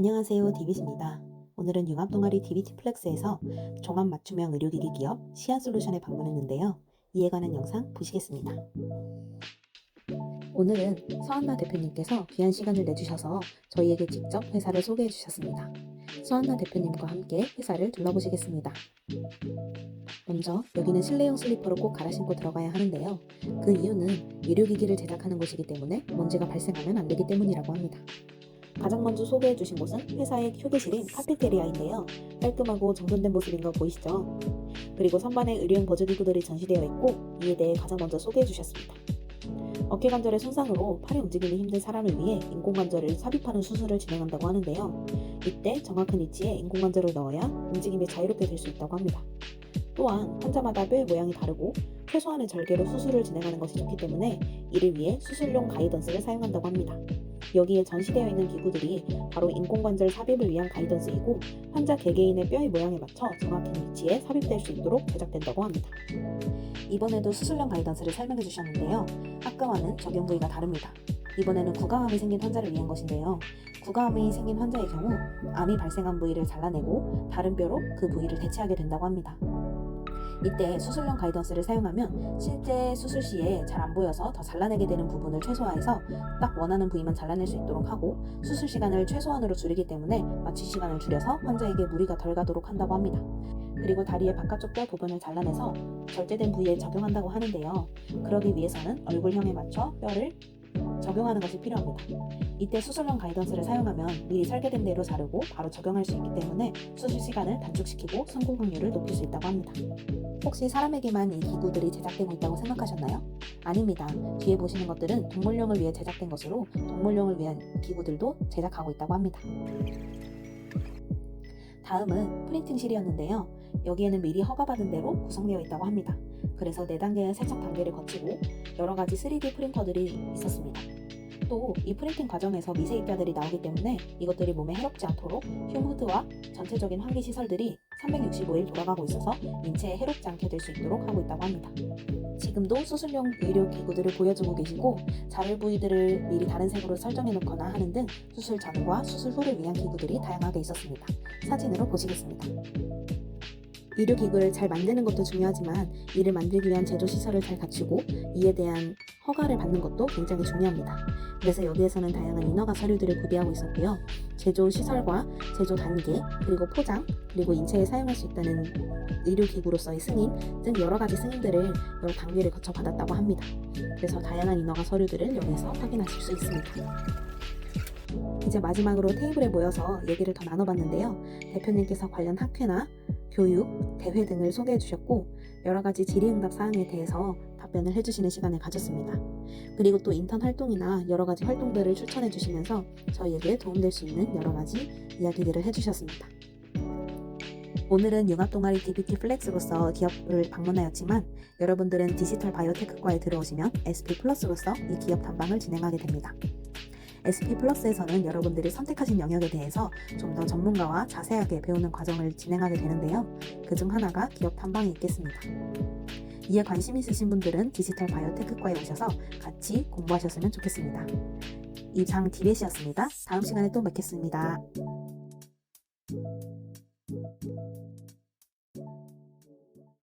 안녕하세요 디빗입니다. 오늘은 융합동아리 DBT 플렉스에서 종합 맞춤형 의료기기 기업 시안솔루션에 방문했는데요. 이에 관한 영상 보시겠습니다. 오늘은 서한나 대표님께서 귀한 시간을 내주셔서 저희에게 직접 회사를 소개해 주셨습니다. 서한나 대표님과 함께 회사를 둘러보시겠습니다. 먼저 여기는 실내용 슬리퍼로 꼭 갈아 신고 들어가야 하는데요. 그 이유는 의료기기를 제작하는 곳이기 때문에 먼지가 발생하면 안 되기 때문이라고 합니다. 가장 먼저 소개해 주신 곳은 회사의 휴게실인 카페테리아인데요. 깔끔하고 정돈된 모습인 거 보이시죠? 그리고 선반에 의료용 보조기구들이 전시되어 있고 이에 대해 가장 먼저 소개해 주셨습니다. 어깨 관절의 손상으로 팔이 움직이기 힘든 사람을 위해 인공관절을 삽입하는 수술을 진행한다고 하는데요. 이때 정확한 위치에 인공관절을 넣어야 움직임이 자유롭게 될 수 있다고 합니다. 또한 환자마다 뼈의 모양이 다르고 최소한의 절개로 수술을 진행하는 것이 좋기 때문에 이를 위해 수술용 가이던스를 사용한다고 합니다. 여기에 전시되어 있는 기구들이 바로 인공관절 삽입을 위한 가이던스이고 환자 개개인의 뼈의 모양에 맞춰 정확한 위치에 삽입될 수 있도록 제작된다고 합니다. 이번에도 수술용 가이던스를 설명해 주셨는데요. 아까와는 적용 부위가 다릅니다. 이번에는 구강암이 생긴 환자를 위한 것인데요. 구강암이 생긴 환자의 경우 암이 발생한 부위를 잘라내고 다른 뼈로 그 부위를 대체하게 된다고 합니다. 이때 수술용 가이던스를 사용하면 실제 수술 시에 잘 안 보여서 더 잘라내게 되는 부분을 최소화해서 딱 원하는 부위만 잘라낼 수 있도록 하고 수술 시간을 최소한으로 줄이기 때문에 마취 시간을 줄여서 환자에게 무리가 덜 가도록 한다고 합니다. 그리고 다리의 바깥쪽 뼈 부분을 잘라내서 절제된 부위에 적용한다고 하는데요. 그러기 위해서는 얼굴형에 맞춰 뼈를 적용하는 것이 필요합니다. 이때 수술용 가이던스를 사용하면 미리 설계된 대로 자르고 바로 적용할 수 있기 때문에 수술 시간을 단축시키고 성공 확률을 높일 수 있다고 합니다. 혹시 사람에게만 이 기구들이 제작되고 있다고 생각하셨나요? 아닙니다. 뒤에 보시는 것들은 동물용을 위해 제작된 것으로 동물용을 위한 기구들도 제작하고 있다고 합니다. 다음은 프린팅실이었는데요. 여기에는 미리 허가받은 대로 구성되어 있다고 합니다. 그래서 4단계의 세척 단계를 거치고 여러 가지 3D 프린터들이 있었습니다. 또 이 프린팅 과정에서 미세 입자들이 나오기 때문에 이것들이 몸에 해롭지 않도록 흉후드와 전체적인 환기 시설들이 365일 돌아가고 있어서 인체에 해롭지 않게 될 수 있도록 하고 있다고 합니다. 지금도 수술용 의료 기구들을 보여주고 계시고 자를 부위들을 미리 다른 색으로 설정해 놓거나 하는 등 수술 전과 수술 후를 위한 기구들이 다양하게 있었습니다. 사진으로 보시겠습니다. 의료기구를 잘 만드는 것도 중요하지만 이를 만들기 위한 제조 시설을 잘 갖추고 이에 대한 허가를 받는 것도 굉장히 중요합니다. 그래서 여기에서는 다양한 인허가 서류들을 구비하고 있었고요. 제조 시설과 제조 단계, 그리고 포장, 그리고 인체에 사용할 수 있다는 의료기구로서의 승인 등 여러 가지 승인들을 여러 단계를 거쳐 받았다고 합니다. 그래서 다양한 인허가 서류들을 여기서 확인하실 수 있습니다. 이제 마지막으로 테이블에 모여서 얘기를 더 나눠봤는데요. 대표님께서 관련 학회나 교육, 대회 등을 소개해 주셨고 여러 가지 질의응답 사항에 대해서 답변을 해주시는 시간을 가졌습니다. 그리고 또 인턴 활동이나 여러 가지 활동들을 추천해 주시면서 저희에게 도움될 수 있는 여러 가지 이야기들을 해주셨습니다. 오늘은 융합동아리 DBT 플렉스로서 기업을 방문하였지만 여러분들은 디지털 바이오테크과에 들어오시면 SP 플러스로서 이 기업 탐방을 진행하게 됩니다. SP 플러스에서는 여러분들이 선택하신 영역에 대해서 좀 더 전문가와 자세하게 배우는 과정을 진행하게 되는데요. 그 중 하나가 기업 탐방이 있겠습니다. 이에 관심 있으신 분들은 디지털 바이오테크과에 오셔서 같이 공부하셨으면 좋겠습니다. 이장 디벳이었습니다. 다음 시간에 또 뵙겠습니다.